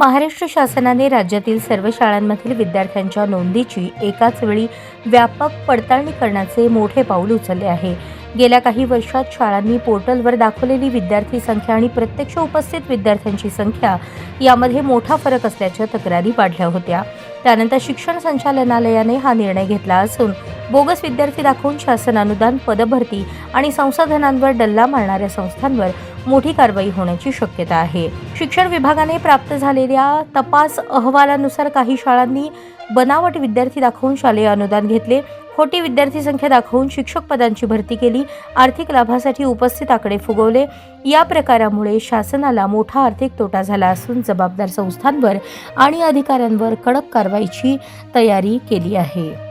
महाराष्ट्र शासनाने राज्यातील सर्व शाळांमधील विद्यार्थ्यांच्या नोंदीची एकाच वेळी व्यापक पडताळणी करण्याचे मोठे पाऊल उचलले आहे. गेल्या काही वर्षात शाळांनी पोर्टलवर दाखवलेली विद्यार्थी संख्या आणि प्रत्यक्ष उपस्थित विद्यार्थ्यांची संख्या यामध्ये मोठा फरक असल्याच्या तक्रारी वाढल्या होत्या. त्यानंतर शिक्षण संचालनालयाने हा निर्णय घेतला असून बोगस विद्यार्थी दाखवून शासन अनुदान पदभरती आणि संसाधनांवर डल्ला मारणाऱ्या संस्थांवर मोठी कारवाई होण्याची शक्यता आहे. शिक्षण विभागाने प्राप्त झालेल्या तपास अहवालानुसार काही शाळांनी बनावट विद्यार्थी दाखवून शालेय अनुदान घेतले. खोटी विद्यार्थी संख्या दाखवून शिक्षक पदांची भरती केली. आर्थिक लाभासाठी उपस्थित आकडे फुगवले. या प्रकारामुळे शासनाला मोठा आर्थिक तोटा झाला असून जबाबदार संस्थांवर आणि अधिकाऱ्यांवर कडक कारवाईची तयारी केली आहे.